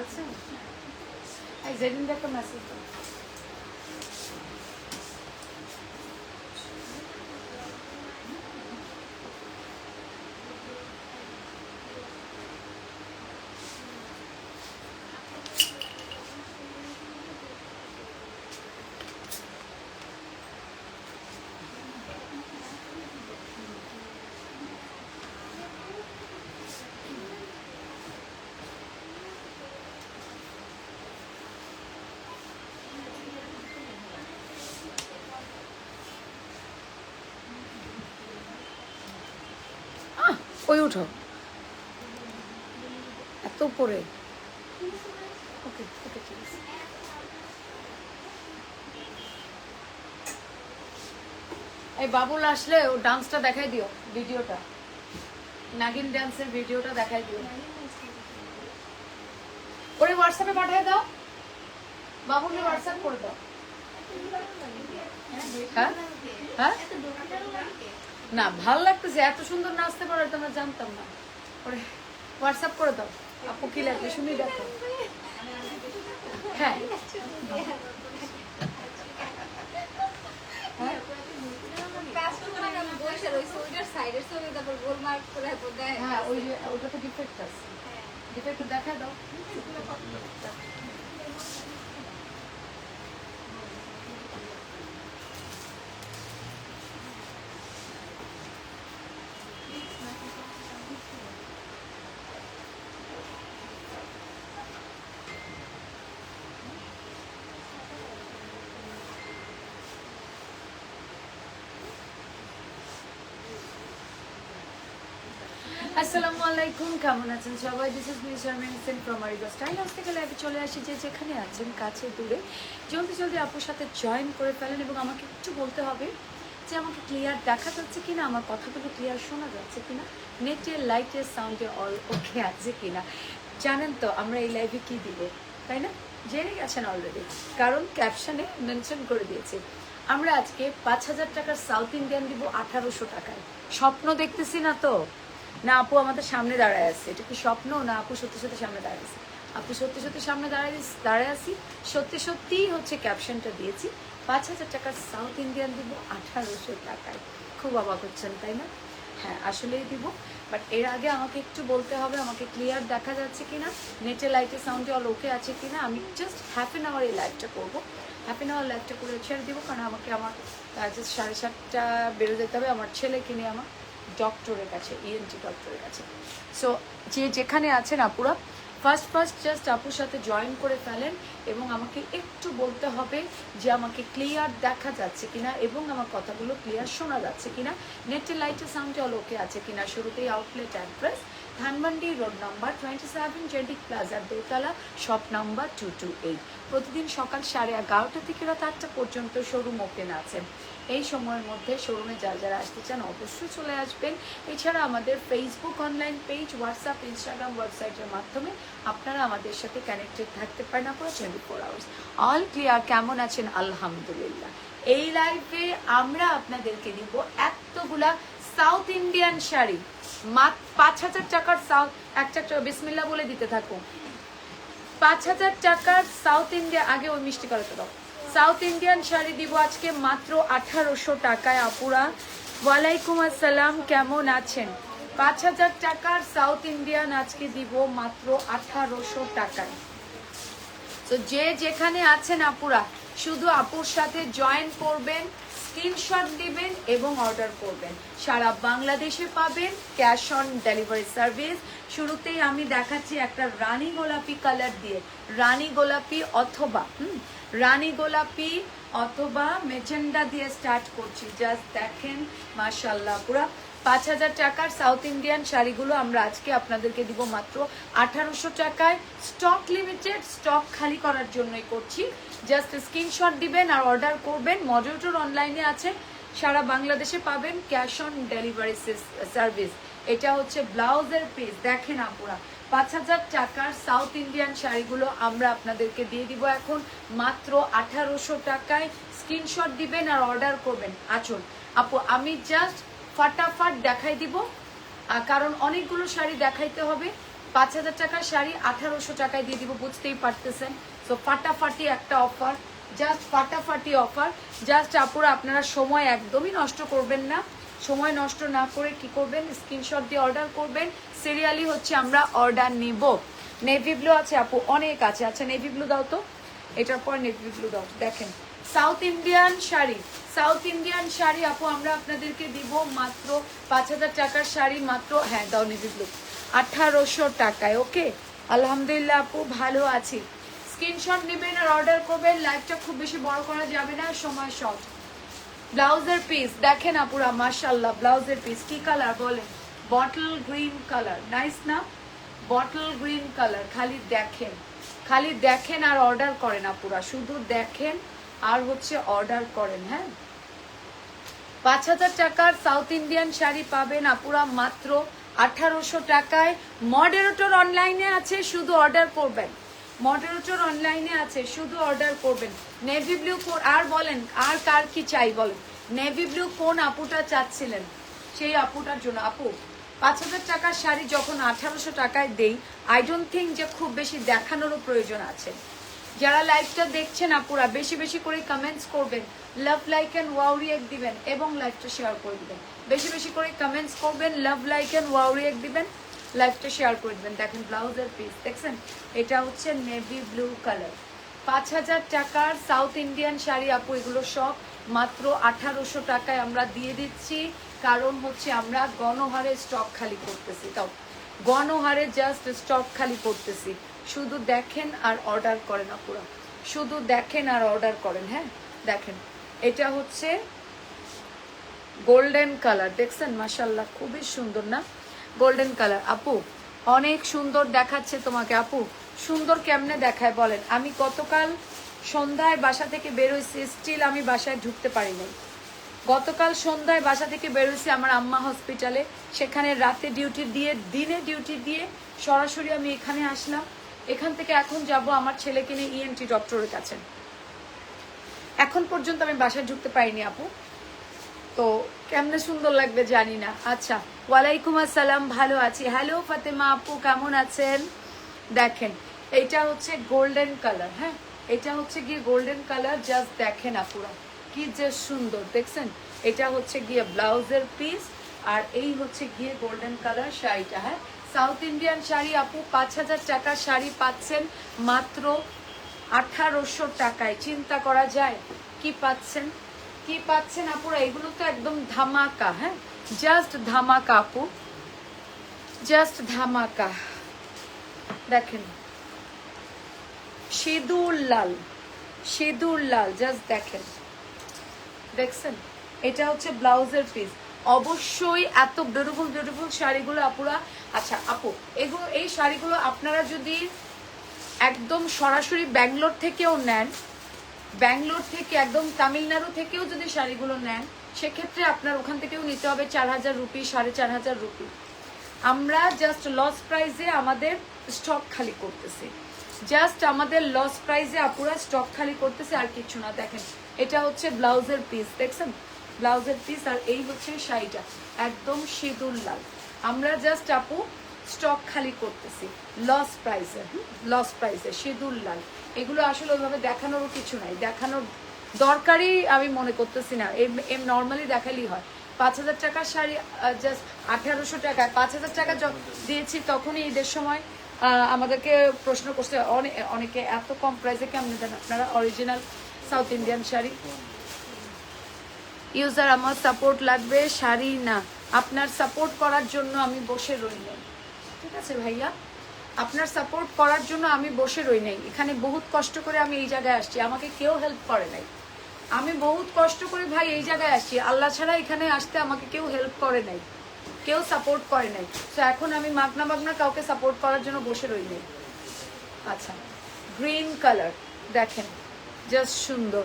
আছে এই যেদিনকে একটা মেসেজ উঠো এত উপরে। এই বাবুল আসলে ও ডান্সটা দেখাই দিও ভিডিওটা নাগিন ডান্সের ভিডিওটা দেখাই দিও। ওরে হোয়াটসঅ্যাপে পাঠিয়ে দাও। বাবুলকে হোয়াটসঅ্যাপ করে দাও। হ্যাঁ? হ্যাঁ? না ভালো লাগতেছে এত সুন্দর নাচতে পারো এটা আমরা জানতাম না। ওরে হোয়াটসঅ্যাপ করে দাও। আপু কি লাগবে? শুনি দেখো। হ্যাঁ। হ্যাঁ? ওই যে ওটাতে ডিফেক্ট আছে। ডিফেক্ট দেখা দাও। আসসালামু আলাইকুম, কেমন আছেন সবাই? This is me Sharmin Sen from Ariga style house থেকে লাইভে চলে আসি যে যেখানে আছেন, কাছে দূরে। জলদি জলদি আপুর সাথে জয়েন করে ফেলেন এবং আমাকে একটু বলতে হবে যে আমাকে ক্লিয়ার দেখা যাচ্ছে কিনা, আমার কথাগুলো ক্লিয়ার শোনা যাচ্ছে কিনা নেটে লাইটের সাউন্ডে অল ওকে আছে কিনা। জানেন তো আমরা এই লাইভে কি দিব, তাই না? জেনে গেছেন অলরেডি কারণ ক্যাপশনে মেনশন করে দিয়েছি। আমরা আজকে পাঁচ হাজার টাকার সাউথ ইন্ডিয়ান দিব আঠারোশো টাকায়। স্বপ্ন দেখতেছি না তো? না, আপু আমাদের সামনে দাঁড়ায় আছে। এটা কি স্বপ্ন? না, আপু সত্যি সত্যি সামনে দাঁড়ায় আছে। আপু সত্যি সত্যি সামনে দাঁড়ায় দাঁড়ায় আছি। সত্যি সত্যিই হচ্ছে ক্যাপশনটা দিয়েছি, পাঁচ হাজার টাকার সাউথ ইন্ডিয়ান দিব আঠারোশো টাকায়। খুব অবাক হচ্ছেন, তাই না? হ্যাঁ আসলেই দিব। বাট এর আগে আমাকে একটু বলতে হবে, আমাকে ক্লিয়ার দেখা যাচ্ছে কিনা নেটে লাইটে সাউন্ডে অল ওকে আছে কিনা, আমি জাস্ট হাফ এন আওয়ার এই লাইভটা করব। হাফ এন আওয়ার লাইভটা করে ছেড়ে দিব, কারণ আমাকে আমার জাস্ট সাড়ে সাতটা বেরো যেতে হবে, আমার ছেলেকে নিয়ে আমার ডক্টরের কাছে ইএনটি ডক্টরের কাছে। সো যে যেখানে আছেন আপুরা ফার্স্ট ফার্স্ট জাস্ট আপুর সাথে জয়েন করে ফেলেন এবং আমাকে একটু বলতে হবে যে আমাকে ক্লিয়ার দেখা যাচ্ছে কিনা এবং আমার কথাগুলো ক্লিয়ার শোনা যাচ্ছে কিনা। নেটের লাইটের সাউন্ডে ওকে আছে কিনা? শুরুতেই outlet address Dhanmondi road number twenty seven জেন্টিক প্লাজার দোতলা shop number two two eight প্রতিদিন সকাল সাড়ে এগারোটা থেকে রাত আটটা পর্যন্ত শোরুম ওপেন আছে। এই সময়ের মধ্যে শোরুমে যারা যারা আসতে চান অবশ্যই চলে আসবেন। এছাড়া আমাদের Facebook online page WhatsApp Instagram ওয়েবসাইটের মাধ্যমে আপনারা আমাদের সাথে কানেক্টেড থাকতে পারেন আপনারা twenty four hours all clear কেমন আছেন? আলহামদুলিল্লাহ। এই লাইভে আমরা আপনাদেরকে দিব এতগুলা সাউথ ইন্ডিয়ান শাড়ি। পাঁচ হাজার টাকার সাউথ একটা একটা বিসমিল্লা বলে দিতে থাকুন। পাঁচ হাজার টাকার সাউথ ইন্ডিয়া আগে ওই মিষ্টি করাতে দাও। সাউথ ইন্ডিয়ান শাড়ি দিব আজকে মাত্র আঠারোশো টাকায়, আপুরা। ওয়ালাইকুম আসসালাম, কেমন আছেন? পাঁচ হাজার টাকার সাউথ ইন্ডিয়ান আজকে দিব মাত্র আঠারোশো টাকায়। তো যে যেখানে আছেন, আপুরা, শুধু আপুর সাথে জয়েন করবেন স্ক্রিনশট দিবেন এবং অর্ডার করবেন। সারা বাংলাদেশে পাবেন ক্যাশ অন ডেলিভারি সার্ভিস। শুরুতেই আমি দেখাচ্ছি একটা রানী গোলাপি কালার দিয়ে। রানী গোলাপি অথবা রানী গোলাপি অথবা মেজেন্ডা দিয়ে স্টার্ট করছি। জাস্ট দেখেন মাশাল্লাহ পুরা পাঁচ হাজার টাকার সাউথ ইন্ডিয়ান শাড়িগুলো আমরা আজকে আপনাদেরকে দিব মাত্র আঠারোশো টাকায়। স্টক লিমিটেড, স্টক খালি করার জন্যই করছি। জাস্ট স্ক্রিনশট দিবেন আর অর্ডার করবেন। মডেলটোর অনলাইনে আছে। সারা বাংলাদেশে পাবেন ক্যাশ অন ডেলিভারি সার্ভিস। এটা হচ্ছে ব্লাউজের পিস দেখেন আপুরা, পাঁচ হাজার টাকার সাউথ ইন্ডিয়ান শাড়িগুলো আমরা আপনাদেরকে দিয়ে দিব এখন। মাত্র আঠারোশো টাকায়। স্ক্রিনশট দিবেন আর অর্ডার করবেন। আচল আপু, আমি জাস্ট ফাটাফাট দেখাই দিব। কারণ অনেকগুলো শাড়ি দেখাইতে হবে। পাঁচ হাজার টাকার শাড়ি আঠারোশো টাকায় দিয়ে দিব, বুঝতেই পারতেছেন। তো ফাটাফাটি একটা অফার জাস্ট ফাটাফাটি অফার জাস্ট আপুরা, আপনারা সময় একদমই নষ্ট করবেন না। সময় নষ্ট না করে কি করবেন? স্ক্রিনশট দিয়ে অর্ডার করবেন। সিরিয়ালি হচ্ছে আমরা অর্ডার নিব। নেভি ব্লু আছে আপু, অনেক আছে। আচ্ছা নেভি ব্লু দাও তো। এটার পর নেভি ব্লু দাও। দেখেন South Indian sari. South Indian sari আপু, আমরা আপনাদেরকে দিব মাত্র পাঁচ হাজার টাকার শাড়ি মাত্র। হ্যাঁ দাও নেভি ব্লু আঠারোশো টাকায় ওকে আলহামদুলিল্লাহ আপু, ভালো আছি। স্ক্রিনশট নেবেন আর অর্ডার করবেন। লাইভটা খুব বেশি বড় করা যাবে না, সময় শর্ট ব্লাউজের পিস দেখেন আপুরা মাশাল্লাহ ব্লাউজের পিস কি কালার বলেন? বটল গ্রিন কালার নাইস না? বটল গ্রিন কালার খালি দেখেন। খালি দেখেন আর অর্ডার করেন আপুরা। শুধু দেখেন আর হচ্ছে অর্ডার করেন হ্যাঁ? পাঁচ হাজার টাকার সাউথ ইন্ডিয়ান শাড়ি পাবেন আপুরা মাত্র আঠারোশো টাকায়। মডারেটর অনলাইনে আছে, শুধু অর্ডার করবেন। মডারেটর অনলাইনে আছে, শুধু অর্ডার করবেন। নেভি ব্লু আর বলেন, আর কার কি চাই বলেন? নেভি ব্লু কোন আপুটা চাচ্ছিলেন। সেই আপুটার জন্য, আপু, পাঁচ হাজার টাকার শাড়ি যখন আঠারোশো টাকায় দেই আই ডোন্ট থিঙ্ক যে খুব বেশি দেখানোরও প্রয়োজন আছে। যারা লাইভটা দেখছেন আপুরা, বেশি বেশি করে কমেন্টস করবেন love like and wow react দিবেন এবং লাইভটা শেয়ার করে দিবেন। বেশি বেশি করে কমেন্টস করবেন love like and wow react দিবেন। লাইভটা শেয়ার করে দেবেন। দেখেন ব্লাউজের পিস দেখছেন? এটা হচ্ছে নেভি ব্লু কালার পাঁচ হাজার টাকার সাউথ ইন্ডিয়ান শাড়ি আপু, এগুলো সব মাত্র আঠারোশো টাকায় আমরা দিয়ে দিচ্ছি। কারণ হচ্ছে আমরা গণহারে স্টক খালি করতেছি তাও গণহারে জাস্ট স্টক খালি করতেছি। শুধু দেখেন আর অর্ডার করেন আপুরা। শুধু দেখেন আর অর্ডার করেন হ্যাঁ? দেখেন, এটা হচ্ছে গোল্ডেন কালার দেখছেন? মাসাল্লাহ খুবই সুন্দর না? গোল্ডেন কালার আপু, অনেক সুন্দর দেখাচ্ছে তোমাকে, আপু। সুন্দর কেমনে দেখায় বলেন? আমি গতকাল সন্ধ্যায় বাসা থেকে বেরোইছি স্টিল আমি বাসায় ঢুকতে পারি নাই। গতকাল সন্ধ্যায় বাসা থেকে বেরোইছি আমার আম্মা হসপিটালে সেখানে রাতে ডিউটি দিয়ে, দিনে ডিউটি দিয়ে সরাসরি আমি এখানে আসলাম। এখান থেকে এখন যাব আমার ছেলেকে নিয়ে ইএনটি ডক্টরের কাছে। এখন পর্যন্ত আমি বাসায় ঢুকতে পারিনি, আপু। তো কেমনে সুন্দর লাগবে জানি না। আচ্ছা ওয়ালাইকুম আসসালাম, ভালো আছি। হ্যালো ফাতেমা আপু, কেমন আছেন? দেখেন এটা হচ্ছে গোল্ডেন কালার হ্যাঁ? এটা হচ্ছে গিয়ে গোল্ডেন কালার জাস্ট দেখেন আপুরা, কি যে সুন্দর, দেখছেন? এটা হচ্ছে গিয়ে ব্লাউজের পিস আর এই হচ্ছে গিয়ে গোল্ডেন কালার শাড়িটা হ্যাঁ? সাউথ ইন্ডিয়ান শাড়ি আপু, পাঁচ হাজার টাকার শাড়ি পাচ্ছেন, মাত্র আঠারোশো টাকায়। চিন্তা করা যায়, কি পাচ্ছেন? কি পাচ্ছেন আপুরা? এগুলো তো একদম ধামাকা হ্যাঁ? জাস্ট ধামাকা আপু। জাস্ট ধামাকা। দেখেন। সিঁদুর লাল সিঁদুর লাল জাস্ট দেখেন। দেখছেন? এটা হচ্ছে ব্লাউজের পিস অবশ্যই এত বিউটিফুল বিউটিফুল শাড়িগুলো আপুরা। আচ্ছা আপু, এগুলো, এই শাড়িগুলো আপনারা যদি একদম সরাসরি ব্যাঙ্গালোর থেকেও নেন ব্যাঙ্গালোর থেকে একদম তামিলনাড়ু থেকেও যদি শাড়িগুলো নেন, সেক্ষেত্রে আপনার ওখান থেকেও নিতে হবে চার হাজার রুপি, সাড়ে চার হাজার রুপি। আমরা জাস্ট লস প্রাইজে আমাদের স্টক খালি করতেছি। জাস্ট আমাদের লস প্রাইজে আপুরা স্টক খালি করতেছে আর কিছু না। দেখেন, এটা হচ্ছে ব্লাউজের পিস দেখছেন? ব্লাউজের পিস আর এই হচ্ছে শাড়িটা। একদম সিঁদুর লাল। আমরা জাস্ট আপু স্টক খালি করতেছি লস প্রাইসে লস প্রাইজে সিঁদুর লাল। এগুলো আসলে ওইভাবে দেখানোরও কিছু নাই। দেখানোর দরকারই আমি মনে করতেছি না। এম নর্মালি দেখালেই হয়। পাঁচ হাজার টাকার শাড়ি জাস্ট আঠারোশো টাকা পাঁচ হাজার টাকা দিয়েছি তখনই ঈদের সময় আমাদেরকে প্রশ্ন করছে, অনে- অনেকে এত কম প্রাইসে কেমন দেন? আপনারা original South Indian sari? User আমার সাপোর্ট লাগবে, শাড়ি না। আপনার সাপোর্ট করার জন্য আমি বসে রইলাম। ঠিক আছে ভাইয়া। আপনার সাপোর্ট করার জন্য আমি বসে রই নাই। এখানে বহুত কষ্ট করে আমি এই জায়গায় আসছি। আমাকে কেউ হেল্প করে নাই। আমি বহুত কষ্ট করে ভাই এই জায়গায় আসছি। আল্লাহ ছাড়া এখানে আসতে আমাকে কেউ হেল্প করে নাই। কেউ সাপোর্ট করে নাই। তো এখন আমি মাগনা মাগনা কাউকে সাপোর্ট করার জন্য বসে রই নাই। আচ্ছা গ্রিন কালার দেখেন জাস্ট সুন্দর।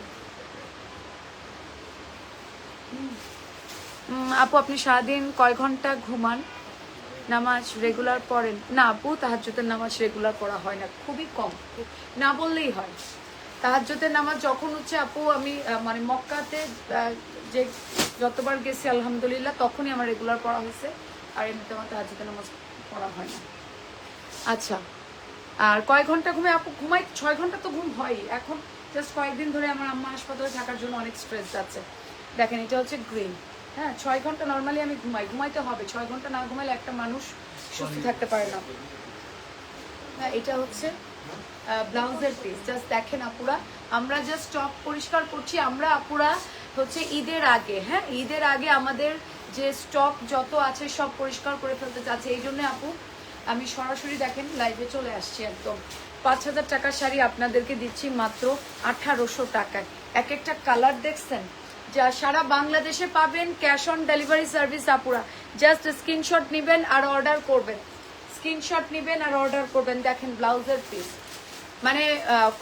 আপু, আপনি সারাদিন কয় ঘণ্টা ঘুমান? নামাজ রেগুলার পড়েন। না আপু, তাহাজ্জুদের নামাজ রেগুলার পড়া হয় না, খুবই কম। না বললেই হয়। তাহাজ্জুদের নামাজ যখন হচ্ছে আপু, আমি মানে মক্কাতে যে যতবার গেছি, আলহামদুলিল্লাহ, তখনই আমার রেগুলার পড়া হয়েছে। আর এমনিতে আমার তাহাজ্জুদের নামাজ পড়া হয় না। আচ্ছা আর কয় ঘণ্টা ঘুমে আপু? ঘুমাই, ছয় ঘণ্টা তো ঘুম হয় এখন জাস্ট কয়েকদিন ধরে আমার আম্মা হাসপাতালে থাকার জন্য অনেক স্ট্রেস যাচ্ছে। দেখেন, এটা হচ্ছে গ্রিন হ্যাঁ ছয় ঘণ্টা নর্মালি আমি ঘুমাই। ঘুমাইতে হবে। ছয় ঘণ্টা না ঘুমাইলে একটা মানুষ সুস্থ থাকতে পারে না। হ্যাঁ এটা হচ্ছে ব্লাউজের পিস জাস্ট দেখেন আপুরা, আমরা জাস্ট স্টক পরিষ্কার করছি। আমরা আপুরা হচ্ছে ঈদের আগে হ্যাঁ ঈদের আগে আমাদের যে স্টক যত আছে সব পরিষ্কার করে ফেলতে চাচ্ছে। এই জন্য আপু, আমি সরাসরি দেখেন লাইভে চলে আসছি একদম। পাঁচ হাজার টাকার শাড়ি আপনাদেরকে দিচ্ছি মাত্র আঠারোশো টাকায়। এক একটা কালার দেখছেন? যা সারা বাংলাদেশে পাবেন ক্যাশ অন ডেলিভারি সার্ভিস আপুরা। জাস্ট স্ক্রিনশট নেবেন আর অর্ডার করবেন। স্ক্রিনশট নেবেন আর অর্ডার করবেন। দেখেন ব্লাউজের পিস মানে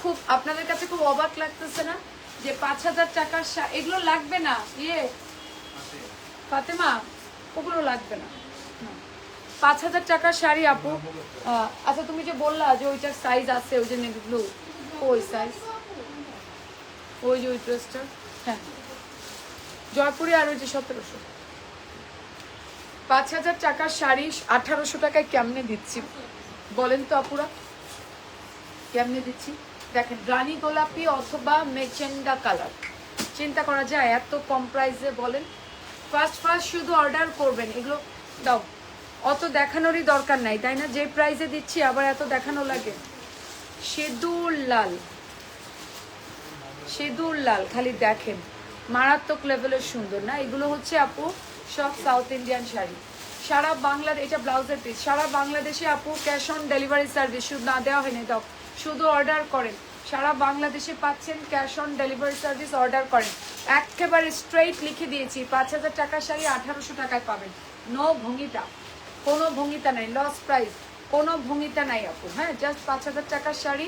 খুব, আপনাদের কাছে খুব অবাক লাগতেছে না? যে পাঁচ হাজার টাকার এগুলো লাগবে না? ইয়ে। ফাতেমা, ওগুলো লাগবে না। পাঁচ হাজার টাকার শাড়ি আপু। আচ্ছা তুমি যে বললা যে ওইটার সাইজ আছে, ওই যে ব্লু ওই সাইজ ওই যে ওই ড্রেসটা হ্যাঁ। জয়পুরে আর ওই যে সতেরোশো। পাঁচ হাজার টাকার শাড়ি আঠারোশো টাকায় কেমনে দিচ্ছি? বলেন তো আপুরা। কেমনে দিচ্ছি? দেখেন, রানী গোলাপি অথবা মেচেন্ডা কালার। চিন্তা করা যায়, এত কম প্রাইসে বলেন। ফার্স্ট ফার্স্ট শুধু অর্ডার করবেন, এগুলো দাও। অত দেখানোরই দরকার নাই, তাই না? যে প্রাইসে দিচ্ছি, আবার এত দেখানো লাগে। সেদুর লাল। সেদুর লাল, খালি দেখেন। মারাত্মক লেভেলের সুন্দর, না? এগুলো হচ্ছে আপু, সব সাউথ ইন্ডিয়ান শাড়ি। সারা বাংলার, এটা ব্লাউজের পিস সারা বাংলাদেশে আপু ক্যাশ অন ডেলিভারি সার্ভিস শুধু না দেওয়া হয়নি দাও শুধু অর্ডার করেন। সারা বাংলাদেশে পাচ্ছেন cash on delivery service order করেন। একেবারে স্ট্রেইট লিখে দিয়েছি, পাঁচ হাজার টাকার শাড়ি আঠারোশো টাকায় পাবেন। নো ভঙ্গিতা। কোনো ভঙ্গিতা নাই লস প্রাইস কোনো ভঙ্গিতা নাই আপু হ্যাঁ? জাস্ট পাঁচ হাজার টাকার শাড়ি,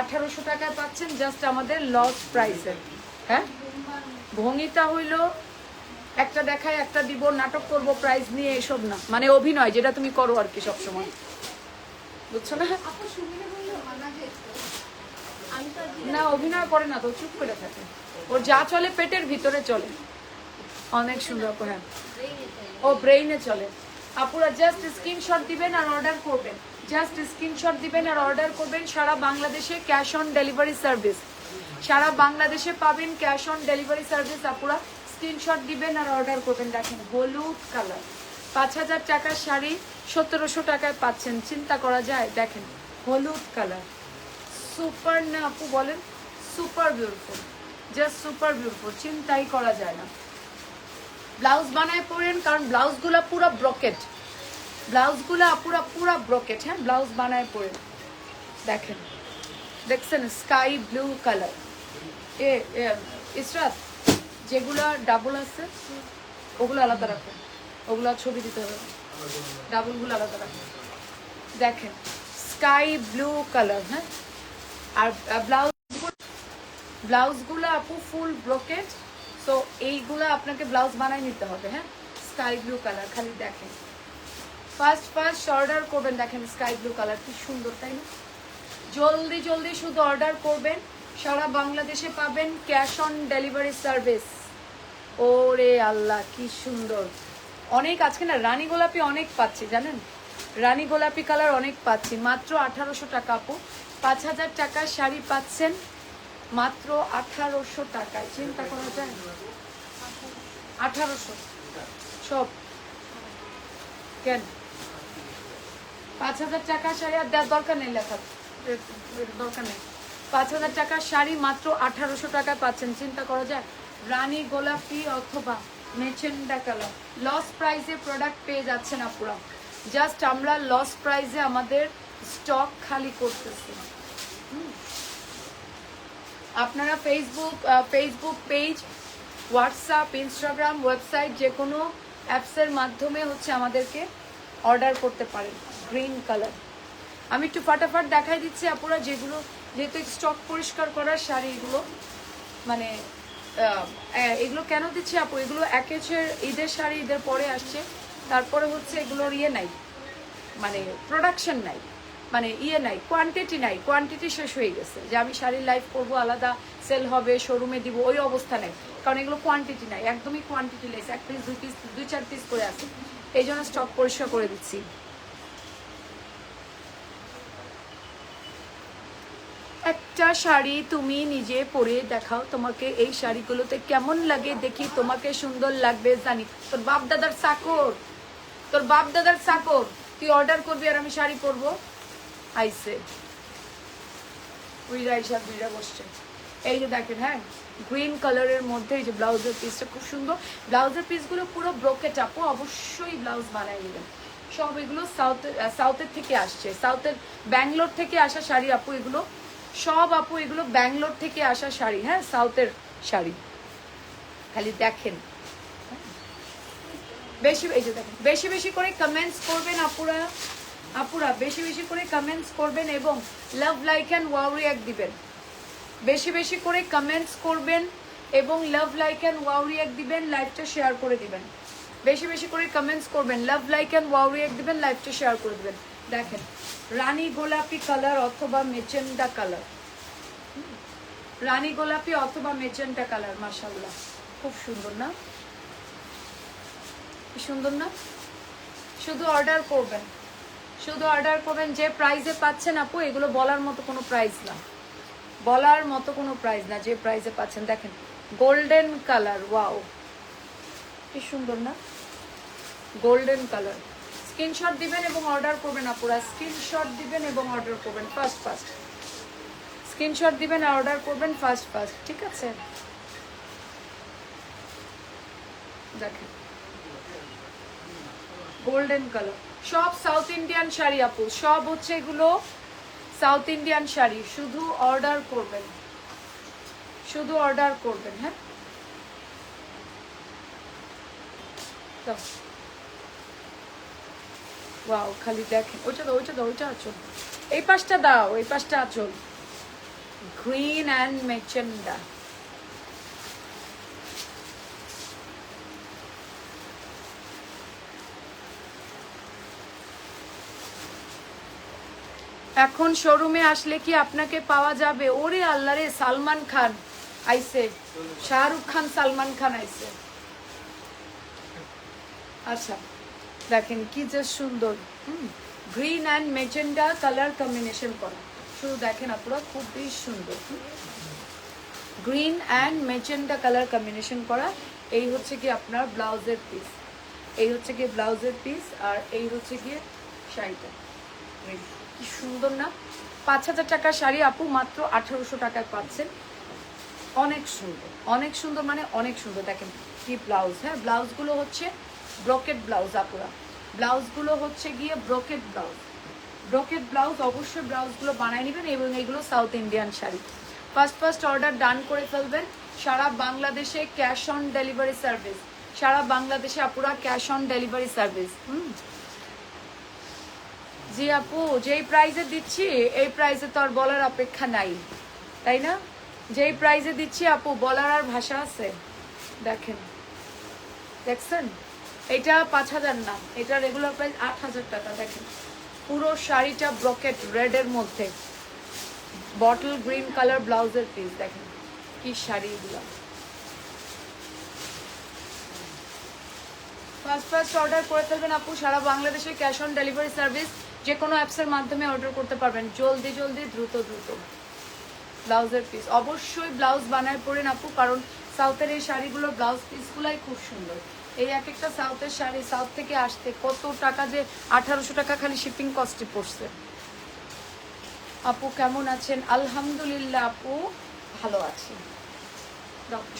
আঠারোশো টাকায় পাচ্ছেন জাস্ট আমাদের লস প্রাইসে হ্যাঁ? ভঙ্গিটা হইল, একটা দেখায়, একটা দিব, নাটক করব প্রাইজ নিয়ে এসব না। মানে অভিনয়, যেটা তুমি করো আর কি সবসময়। বুঝছ না? না, অভিনয় করে না তো, চুপ করে থাকে। ওর যা চলে, পেটের ভিতরে চলে। অনেক সুন্দর হ্যাঁ ও ব্রেইনে চলে। আপুরা জাস্ট স্ক্রিনশট দিবেন আর অর্ডার করবেন। জাস্ট স্ক্রিনশট দিবেন আর অর্ডার করবেন সারা বাংলাদেশে ক্যাশ অন ডেলিভারি সার্ভিস সারা বাংলাদেশে পাবেন ক্যাশ অন ডেলিভারি সার্ভিস আপুরা স্ক্রিনশট দিবেন আর অর্ডার করবেন। দেখেন, হলুদ কালার পাঁচ হাজার টাকার শাড়ি সতেরোশো টাকায় পাচ্ছেন। চিন্তা করা যায়? দেখেন, হলুদ কালার সুপার না আপু বলেন? Super beautiful just super beautiful চিন্তাই করা যায় না। ব্লাউজ বানায় পরেন, কারণ ব্লাউজগুলো পুরো ব্রকেট ব্লাউজগুলো পুরো পুরো ব্রকেট হ্যাঁ? ব্লাউজ বানায় পরেন। দেখেন, দেখছেন স্কাই ব্লু কালার এ ইসরাত, যেগুলো ডাবল আছে, ওগুলো আলাদা রাখুন ওগুলো ছবি দিতে হবে। ডাবলগুলো আলাদা রাখুন দেখেন স্কাই ব্লু কালার হ্যাঁ? আর ব্লাউজ ব্লাউজগুলো আপু ফুল ব্রোকেট সো এইগুলো আপনাকে ব্লাউজ বানাই নিতে হবে হ্যাঁ? স্কাই ব্লু কালার খালি দেখেন। ফার্স্ট ফার্স্ট অর্ডার করবেন, দেখেন স্কাই ব্লু কালার কি সুন্দর, তাই না? জলদি জলদি শুধু অর্ডার করবেন। সারা বাংলাদেশে পাবেন ক্যাশ অন ডেলিভারি সার্ভিস। ওরে আল্লাহ, কি সুন্দর। অনেক আজকে না, রানী গোলাপি অনেক পাচ্ছি, জানেন? রানী গোলাপি কালার অনেক পাচ্ছি, মাত্র আঠারোশো টাকা আপু। পাঁচ হাজার টাকার শাড়ি পাচ্ছেন, মাত্র আঠারোশো টাকায়। চিন্তা করা যায় আঠারোশো। সব। কেন? পাঁচ হাজার টাকার শাড়ি আর দেওয়ার দরকার নেই লেখা। দরকার নেই। পাঁচ হাজার টাকার শাড়ি মাত্র আঠারোশো টাকায় পাচ্ছেন। চিন্তা করা যায়, রানী গোলাপি অথবা মেচেন্ডা কালার লস প্রাইসে প্রোডাক্ট পেয়ে যাচ্ছেন আপুরা। জাস্ট আমরা লস প্রাইসে আমাদের স্টক খালি করতেছি। আপনারা Facebook Facebook page WhatsApp Instagram website যে কোনো অ্যাপসের মাধ্যমে হচ্ছে আমাদেরকে অর্ডার করতে পারেন। গ্রিন কালার আমি একটু ফাটাফাট দেখাই দিচ্ছি আপুরা, যেগুলো যেহেতু স্টক পরিষ্কার করার শাড়ি এগুলো মানে এগুলো কেন দিচ্ছি আপু? এগুলো একেছের ঈদের শাড়ি, ঈদের পরে আসছে। তারপরে হচ্ছে এগুলোর ইয়ে নাই মানে প্রোডাকশন নাই মানে ইয়ে নাই কোয়ান্টিটি নাই কোয়ান্টিটি শেষ হয়ে গেছে। যে আমি শাড়ির লাইফ করব, আলাদা সেল হবে শোরুমে দিব, ওই অবস্থা নেই। কারণ এগুলো কোয়ান্টিটি নাই, একদমই কোয়ান্টিটি লেস এক পিস দুই পিস দুই চার পিস করে আছে। এই জন্য স্টক পরিষ্কার করে দিচ্ছি। একটা শাড়ি তুমি নিজে পরে দেখাও, তোমাকে এই শাড়িগুলোতে কেমন লাগে দেখি, তোমাকে সুন্দর লাগবে জানি। তোর বাপ দাদার চাকর, তোর বাপ দাদার চাকর, তুই অর্ডার করবি আর আমি শাড়ি পরবো? আইসে। উইরা হিসাব দুইরা বসছে। এই যে দেখেন হ্যাঁ গ্রিন কালারের মধ্যে এই যে ব্লাউজের পিসটা খুব সুন্দর। ব্লাউজের পিসগুলো পুরো ব্রোকেট আপু অবশ্যই ব্লাউজ বানাই নেবেন। সব এগুলো সাউথের সাউথের থেকে আসছে। সাউথের ব্যাঙ্গালোর থেকে আসা শাড়ি আপু এগুলো। সব আপু, এগুলো ব্যাঙ্গালোর থেকে আসা শাড়ি হ্যাঁ সাউথের শাড়ি। খালি দেখেন। বেশি যে দেখেন, বেশি বেশি করে কমেন্টস করবেন আপুরা আপুরা, বেশি বেশি করে কমেন্টস করবেন এবং love like and wow react দিবেন। বেশি বেশি করে কমেন্টস করবেন এবং love like and wow react দিবেন লাইভটা শেয়ার করে দিবেন। বেশি বেশি করে কমেন্টস করবেন love like and wow react দিবেন লাইভটা শেয়ার করে দিবেন। দেখেন, রানী গোলাপি কালার অথবা মেচেন্ডা কালার রানী গোলাপি অথবা মেজেন্টা কালার মাশাল্লাহ খুব সুন্দর না? সুন্দর না? শুধু অর্ডার করবেন। শুধু অর্ডার করবেন, যে প্রাইজে পাচ্ছেন আপু, এগুলো বলার মতো কোনো প্রাইস না। বলার মতো কোনো প্রাইস না, যে প্রাইজে পাচ্ছেন। দেখেন গোল্ডেন কালার ওয়াও কি সুন্দর না? গোল্ডেন কালার স্ক্রিনশট দিবেন এবং অর্ডার করবেন, আপুরা। স্ক্রিনশট দিবেন এবং অর্ডার করবেন ফার্স্ট ফার্স্ট স্ক্রিনশট দিবেন আর অর্ডার করবেন ফার্স্ট ফার্স্ট ঠিক আছে? দেখেন। গোল্ডেন কালার সব সাউথ ইন্ডিয়ান শাড়ি, আপু। সব হচ্ছে এগুলো সাউথ ইন্ডিয়ান শাড়ি। শুধু অর্ডার করবেন। শুধু অর্ডার করবেন হ্যাঁ? দাও। ওয়াও খালি দেখেন। ওইটা ওইটা ওইটা এই পাশটা দাও, এই পাশটা আচল। গ্রিন অ্যান্ড মেচেন্ডা এখন শোরুমে আসলে কি আপনাকে পাওয়া যাবে? ওরে আল্লাহ রে, সালমান খান আইসে শাহরুখ খান সালমান খান আইসে আচ্ছা। দেখেন কি যে সুন্দর green and magenta colour combination করা। শুধু দেখেন আপনারা, খুবই সুন্দর। Green and magenta colour combination করা। এই হচ্ছে কি আপনার ব্লাউজের পিস এই হচ্ছে গিয়ে ব্লাউজের পিস আর এই হচ্ছে গিয়ে শাড়িটা। কি সুন্দর না? পাঁচ হাজার টাকার শাড়ি আপু, মাত্র আঠারোশো টাকায় পাচ্ছেন। অনেক সুন্দর অনেক সুন্দর মানে অনেক সুন্দর। দেখেন কি ব্লাউজ হ্যাঁ ব্লাউজগুলো হচ্ছে ব্রকেট ব্লাউজ আপুরা। ব্লাউজগুলো হচ্ছে গিয়ে ব্রকেট ব্লাউজ। ব্রকেট ব্লাউজ অবশ্যই ব্লাউজগুলো বানায় নেবেন এবং এগুলো South Indian sari. First first order done করে ফেলবেন। সারা বাংলাদেশে ক্যাশ অন ডেলিভারি সার্ভিস। সারা বাংলাদেশে আপুরা ক্যাশ অন ডেলিভারি সার্ভিস। হুম। জি আপু, যেই প্রাইজে দিচ্ছি, এই প্রাইজে তো আর বলার অপেক্ষা নাই, তাই না? যেই প্রাইজে দিচ্ছি আপু, বলার আর ভাষা আছে। দেখেন। দেখছেন? এটা পাঁচ হাজার না, এটা রেগুলার প্রাইস আট হাজার টাকা, দেখেন। পুরো শাড়িটা ব্রকেট রেডের মধ্যে। বটল গ্রিন কালার ব্লাউজের পিস দেখেন কি শাড়ি এগুলো। ফার্স্ট ফার্স্ট অর্ডার করে ফেলবেন আপু, সারা বাংলাদেশে ক্যাশ অন ডেলিভারি সার্ভিস যে কোনো অ্যাপসের মাধ্যমে অর্ডার করতে পারবেন। জলদি জলদি, দ্রুত দ্রুত। ব্লাউজের পিস অবশ্যই ব্লাউজ বানায় পরেন আপু, কারণ সাউথের এই শাড়িগুলোর ব্লাউজ পিসগুলাই খুব সুন্দর। এই এক একটা সাউথের শাড়ি, সাউথ থেকে আসতে কত টাকা যে আঠারোশো টাকা খালি শিপিং কস্টে পড়ছে। আপু কেমন আছেন? আলহামদুলিল্লাহ আপু ভালো আছি।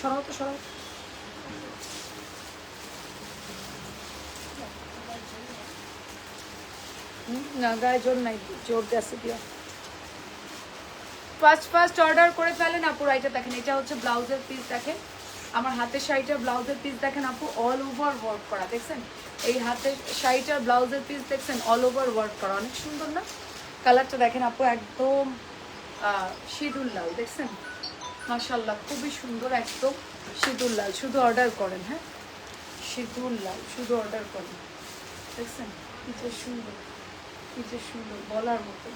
সরাও তো, সরাও। না, গায়ে জোর নাই, জোর দেশে দিয়া। ফার্স্ট ফার্স্ট অর্ডার করে ফেলেন আপু এটা দেখেন, এটা হচ্ছে ব্লাউজের পিস দেখেন। আমার হাতের শাড়িটার ব্লাউজের পিস দেখেন আপু অল ওভার ওয়ার্ক করা, দেখছেন? এই হাতের শাড়িটার ব্লাউজের পিস দেখছেন অল ওভার ওয়ার্ক করা, অনেক সুন্দর না? কালারটা দেখেন আপু, একদম সিঁদুর লাল, দেখছেন? মাশাল্লাহ খুবই সুন্দর, একদম সিঁদুর লাল, শুধু অর্ডার করেন হ্যাঁ? সিঁদুর লাল, শুধু অর্ডার করেন, দেখছেন? কি যে সুন্দর, কি যে সুন্দর, বলার মতো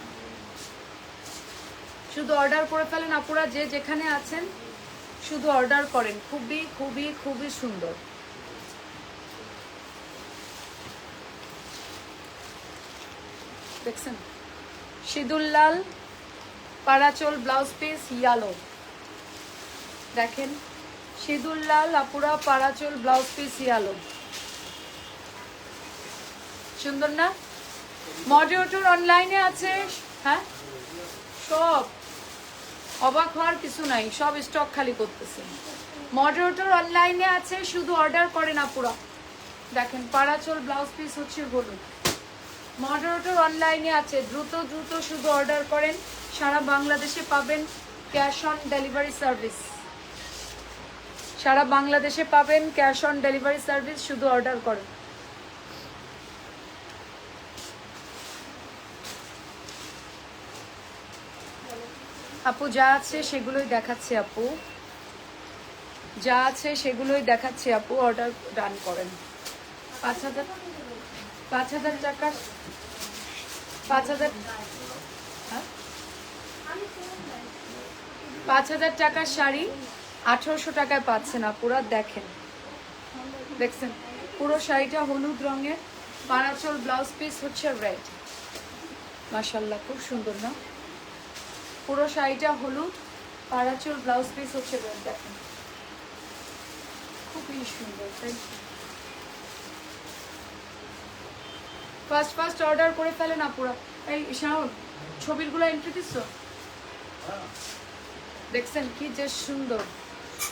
শুধু অর্ডার করে ফেলেন আপুরা, যে যেখানে আছেন শুধু অর্ডার করেন, খুবই খুবই খুবই সুন্দর। দেখছেন? লাল পারাচল ব্লাউজ পিস ইয়ালো দেখেন লাল আপুরা, পারাচল ব্লাউজ পিস ইয়ালো সুন্দর না? মডিওটোর অনলাইনে আছে হ্যাঁ? সব। অবাক হওয়ার কিছু নাই, সব স্টক খালি করতেছে। মডারেটর অনলাইনে আছে, শুধু অর্ডার করে না আপুরা দেখেন, পাড়াচল ব্লাউজ পিস হচ্ছে বলুন মডারেটর অনলাইনে আছে, দ্রুত দ্রুত শুধু অর্ডার করেন, সারা বাংলাদেশে পাবেন ক্যাশ অন ডেলিভারি সার্ভিস সারা বাংলাদেশে পাবেন ক্যাশ অন ডেলিভারি সার্ভিস শুধু অর্ডার করেন। আপু যা আছে সেগুলোই দেখাচ্ছে আপু। যা আছে সেগুলোই দেখাচ্ছে আপু অর্ডার ডান করেন। পাঁচ হাজার পাঁচ হাজার টাকা, পাঁচ হাজার হ্যাঁ? পাঁচ হাজার টাকার শাড়ি আঠারোশো টাকায় পাচ্ছেন আপুরা দেখেন। দেখছেন? পুরো শাড়িটা হলুদ রঙের পানাচল ব্লাউজ পিস হচ্ছে রেড মাশাল্লাহ খুব সুন্দর না? পুরো শাড়িটা হলুদ, পাড়াচুর ব্লাউজ পিস হচ্ছে দেখেন। খুবই সুন্দর তাই ফার্স্ট ফার্স্ট অর্ডার করে ফেলেন আপুরা। এই শাওন, ছবিগুলো এন্ট্রি দিচ্ছ দেখছেন কি যে সুন্দর,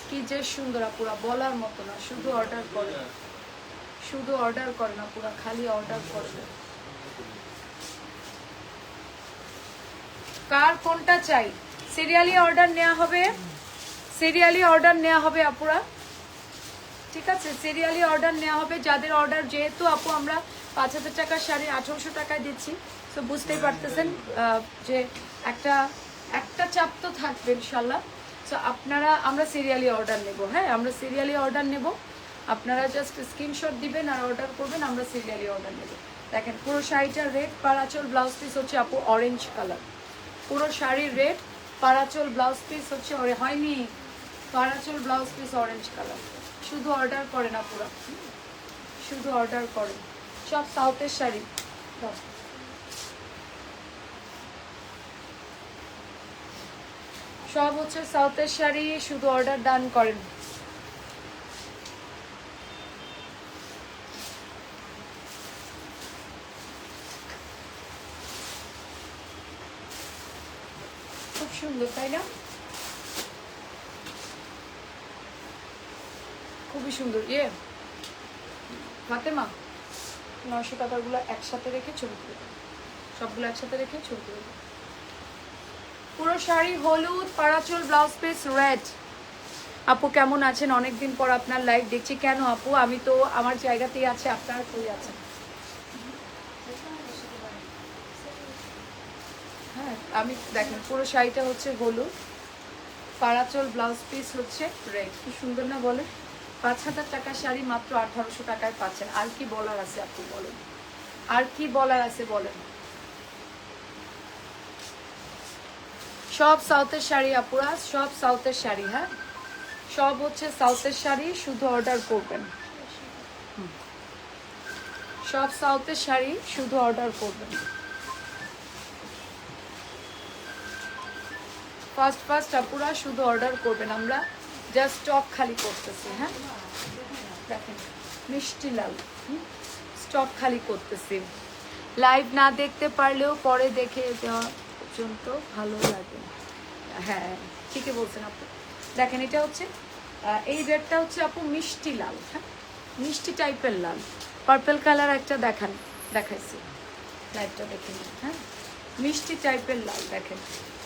কি যে সুন্দর আপুরা, বলার মতো না, শুধু অর্ডার করে শুধু অর্ডার করে না পুরা খালি অর্ডার করবে কার কোনটা চাই? সিরিয়ালি অর্ডার নেওয়া হবে। সিরিয়ালি অর্ডার নেওয়া হবে, আপুরা। ঠিক আছে? সিরিয়ালি অর্ডার নেওয়া হবে। যাদের অর্ডার, যেহেতু আপু আমরা পাঁচ হাজার টাকার শাড়ি আঠারোশো টাকায় দিচ্ছি, তো বুঝতেই পারতেছেন যে একটা একটা চাপ তো থাকবে ইনশাল্লাহ তো আপনারা, আমরা সিরিয়ালি অর্ডার নেব হ্যাঁ? আমরা সিরিয়ালি অর্ডার নেব। আপনারা জাস্ট স্ক্রিনশট দিবেন আর অর্ডার করবেন, আমরা সিরিয়ালি অর্ডার নেব। দেখেন, পুরো শাড়িটার রেড পারাচল ব্লাউজ পিস হচ্ছে আপু অরেঞ্জ কালার পুরো শাড়ির রেড পারাচল ব্লাউজ পিস হচ্ছে হয়নি, পারাচল ব্লাউজ পিস অরেঞ্জ কালার শুধু অর্ডার করে না পুরো। শুধু অর্ডার করে। সব সাউথের শাড়ি। সব হচ্ছে সাউথের শাড়ি, শুধু অর্ডার ডান করেন খুব সুন্দর তাই না? খুবই সুন্দর। ইয়ে ফাতেমা নশো টাকাগুলো একসাথে রেখে ছবি তুলে সবগুলো একসাথে রেখে ছবি তুলে পুরো শাড়ি হলুদ, পাড়াচল, ব্লাউজ পিস রেড আপু, কেমন আছেন? অনেকদিন পর আপনার লাইভ দেখছি। কেন আপু? আমি তো, আমার জায়গাতেই আছে, আপনার কই আছেন হ্যাঁ আমি দেখেন, পুরো শাড়িটা হচ্ছে হলুদ। পাড়াচল ব্লাউজ পিস হচ্ছে রেড কি সুন্দর না বলে পাঁচ হাজার টাকার শাড়ি মাত্র আঠারোশো টাকায় পাচ্ছেন। আর কি বলার আছে আপনি বলেন? আর কি বলার আছে বলেন? সব সাউথের শাড়ি আপুরা, সব সাউথের শাড়ি হ্যাঁ? সব হচ্ছে সাউথের শাড়ি, শুধু অর্ডার করবেন। সব সাউথের শাড়ি শুধু অর্ডার করবেন। ফার্স্ট ফার্স্ট আপুরা শুধু অর্ডার করবেন, আমরা জাস্ট স্টক খালি করতেছি হ্যাঁ? দেখেন, মিষ্টি লাল স্টক খালি করতেছি। লাইভ না দেখতে পারলেও পরে দেখে যাওয়া পর্যন্ত ভালো লাগে। হ্যাঁ ঠিকই বলছেন আপু। দেখেন, এটা হচ্ছে এই রেডটা হচ্ছে আপু মিষ্টি লাল হ্যাঁ? মিষ্টি টাইপের লাল পার্পল কালার একটা দেখান, দেখাইছি। লাইভটা দেখে হ্যাঁ? মিষ্টি টাইপের লাল দেখেন।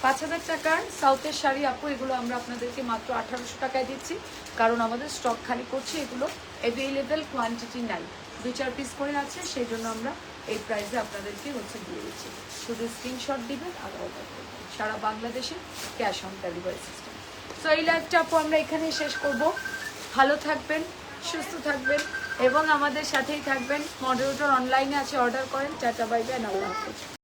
পাঁচ হাজার টাকার সাউথের শাড়ি আপু, এগুলো আমরা আপনাদেরকে মাত্র আঠারোশো টাকায় দিচ্ছি। কারণ আমাদের স্টক খালি করছে এগুলো অ্যাভেলেবেল কোয়ান্টিটি নাই। দুই চার পিস করে আছে, সেই জন্য আমরা এই প্রাইসে আপনাদেরকে হচ্ছে দিয়ে দিচ্ছি। শুধু স্ক্রিনশট দিবেন আর অর্ডার সারা বাংলাদেশে ক্যাশ অন ডেলিভারি সিস্টেম তো এই লাইভটা আপু, আমরা এখানেই শেষ করব। ভালো থাকবেন, সুস্থ থাকবেন এবং আমাদের সাথেই থাকবেন। মডারেটর অনলাইনে আছে অর্ডার করেন। টাটা বাইবে আল্লাহ হাফিজ।